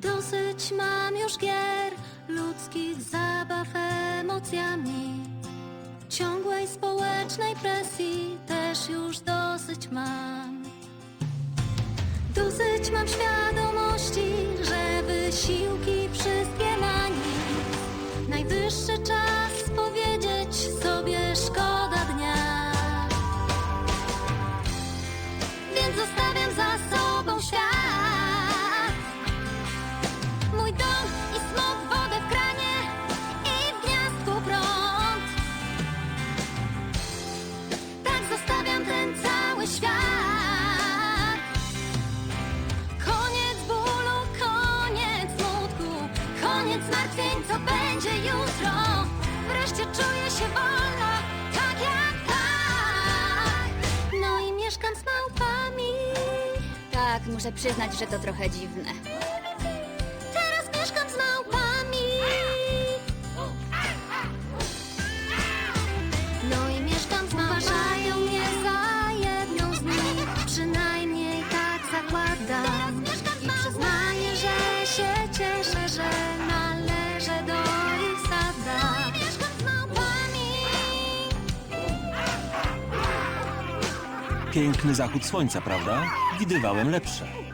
Dosyć mam już gier, ludzkich zabaw emocjami. Ciągłej społecznej presji też już dosyć mam. Dosyć mam świadomości, koniec martwień, co będzie jutro. Wreszcie czuję się wolna, tak jak tak. No i mieszkam z małpami. Tak, muszę przyznać, że to trochę dziwne. Teraz mieszkam z małpami. No i mieszkam z małpami. Uważają mnie za jedną z nich. Przynajmniej tak zakładam. I przyznaję, że się cieszę, że Piękny zachód słońca, prawda? Widywałem lepsze.